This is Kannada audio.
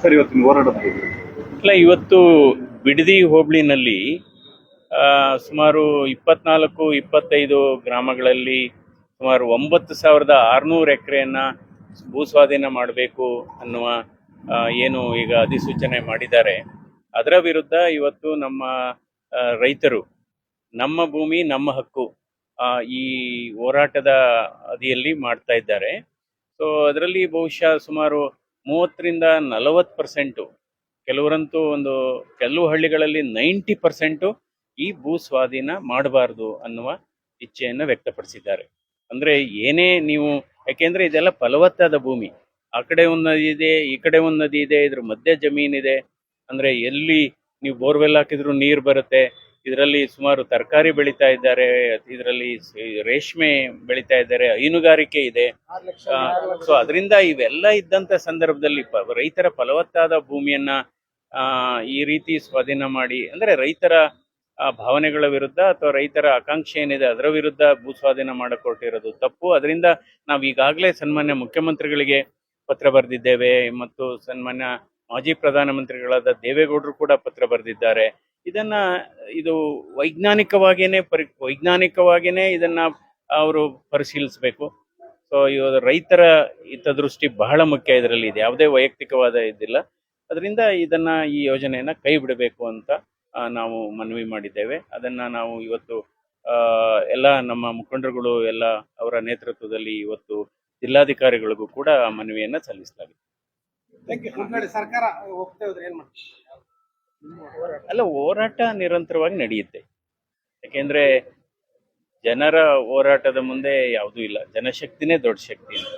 ಸರ್ ಇವತ್ತಿನ ಇಲ್ಲ, ಇವತ್ತು ಬಿಡದಿ ಹೋಬಳಿನಲ್ಲಿ ಸುಮಾರು ಇಪ್ಪತ್ನಾಲ್ಕು, ಇಪ್ಪತ್ತೈದು ಗ್ರಾಮಗಳಲ್ಲಿ ಸುಮಾರು ಒಂಬತ್ತು ಸಾವಿರದ ಆರುನೂರು ಎಕರೆಯನ್ನ ಭೂಸ್ವಾಧೀನ ಮಾಡಬೇಕು ಅನ್ನುವ ಏನು ಈಗ ಅಧಿಸೂಚನೆ ಮಾಡಿದ್ದಾರೆ. ಅದರ ವಿರುದ್ಧ ಇವತ್ತು ನಮ್ಮ ರೈತರು, ನಮ್ಮ ಭೂಮಿ, ನಮ್ಮ ಹಕ್ಕು ಈ ಹೋರಾಟದ ಅದಿಯಲ್ಲಿ ಮಾಡ್ತಾ ಇದ್ದಾರೆ. ಸೊ ಅದರಲ್ಲಿ ಬಹುಶಃ ಸುಮಾರು ಮೂವತ್ತರಿಂದ ನಲವತ್ತು ಪರ್ಸೆಂಟು ಕೆಲವರಂತೂ ಒಂದು ಕೆಲವು ಹಳ್ಳಿಗಳಲ್ಲಿ ನೈಂಟಿ ಪರ್ಸೆಂಟು ಈ ಭೂ ಸ್ವಾಧೀನ ಮಾಡಬಾರ್ದು ಅನ್ನುವ ಇಚ್ಛೆಯನ್ನು ವ್ಯಕ್ತಪಡಿಸಿದ್ದಾರೆ. ಅಂದ್ರೆ ಏನೇ ನೀವು, ಯಾಕೆಂದರೆ ಇದೆಲ್ಲ ಫಲವತ್ತಾದ ಭೂಮಿ. ಆ ಕಡೆ ಒಂದು ನದಿ ಇದೆ, ಈ ಕಡೆ ಒಂದು ನದಿ ಇದೆ, ಇದ್ರ ಮಧ್ಯೆ ಜಮೀನಿದೆ. ಅಂದ್ರೆ ಎಲ್ಲಿ ನೀವು ಬೋರ್ವೆಲ್ ಹಾಕಿದ್ರು ನೀರು ಬರುತ್ತೆ ಇದರಲ್ಲಿ ಸುಮಾರು ತರಕಾರಿ ಬೆಳೀತಾ ಇದ್ದಾರೆ ಇದರಲ್ಲಿ ರೇಷ್ಮೆ ಬೆಳೀತಾ ಇದ್ದಾರೆ ಹೈನುಗಾರಿಕೆ ಇದೆ. ಸೊ ಅದರಿಂದ ಇವೆಲ್ಲ ಇದ್ದಂತ ಸಂದರ್ಭದಲ್ಲಿ ರೈತರ ಫಲವತ್ತಾದ ಭೂಮಿಯನ್ನ ಈ ರೀತಿ ಸ್ವಾಧೀನ ಮಾಡಿ ಅಂದ್ರೆ ರೈತರ ಭಾವನೆಗಳ ವಿರುದ್ಧ ಅಥವಾ ರೈತರ ಆಕಾಂಕ್ಷೆ ಏನಿದೆ ಅದರ ವಿರುದ್ಧ ಭೂ ಸ್ವಾಧೀನ ಮಾಡಿಕೊಟ್ಟಿರೋದು ತಪ್ಪು. ಅದರಿಂದ ನಾವು ಈಗಾಗಲೇ ಸನ್ಮಾನ್ಯ ಮುಖ್ಯಮಂತ್ರಿಗಳಿಗೆ ಪತ್ರ ಬರೆದಿದ್ದೇವೆ ಮತ್ತು ಸನ್ಮಾನ್ಯ ಮಾಜಿ ಪ್ರಧಾನಮಂತ್ರಿಗಳಾದ ದೇವೇಗೌಡರು ಕೂಡ ಪತ್ರ ಬರೆದಿದ್ದಾರೆ. ಇದನ್ನ ಇದು ವೈಜ್ಞಾನಿಕವಾಗಿಯೇ ಪರಿ ವೈಜ್ಞಾನಿಕವಾಗಿಯೇ ಇದನ್ನ ಅವರು ಪರಿಶೀಲಿಸಬೇಕು. ಸೊ ಇವಾಗ ರೈತರ ಹಿತದೃಷ್ಟಿ ಬಹಳ ಮುಖ್ಯ ಇದರಲ್ಲಿ ಇದೆ. ಯಾವುದೇ ವೈಯಕ್ತಿಕವಾದ ಇದಿಲ್ಲ. ಅದರಿಂದ ಇದನ್ನ ಈ ಯೋಜನೆಯನ್ನ ಕೈ ಬಿಡಬೇಕು ಅಂತ ನಾವು ಮನವಿ ಮಾಡಿದ್ದೇವೆ. ಅದನ್ನ ನಾವು ಇವತ್ತು ಎಲ್ಲ ನಮ್ಮ ಮುಖಂಡರುಗಳು, ಎಲ್ಲ ಅವರ ನೇತೃತ್ವದಲ್ಲಿ ಇವತ್ತು ಜಿಲ್ಲಾಧಿಕಾರಿಗಳಿಗೂ ಕೂಡ ಮನವಿಯನ್ನ ಸಲ್ಲಿಸಲಾಗಿದೆ. ಸರ್ಕಾರ ಅಲ್ಲ ಹೋರಾಟ ನಿರಂತರವಾಗಿ ನಡೆಯುತ್ತೆ. ಯಾಕೆಂದ್ರೆ ಜನರ ಹೋರಾಟದ ಮುಂದೆ ಯಾವುದೂ ಇಲ್ಲ. ಜನಶಕ್ತಿನೇ ದೊಡ್ಡ ಶಕ್ತಿ ಅಂತ.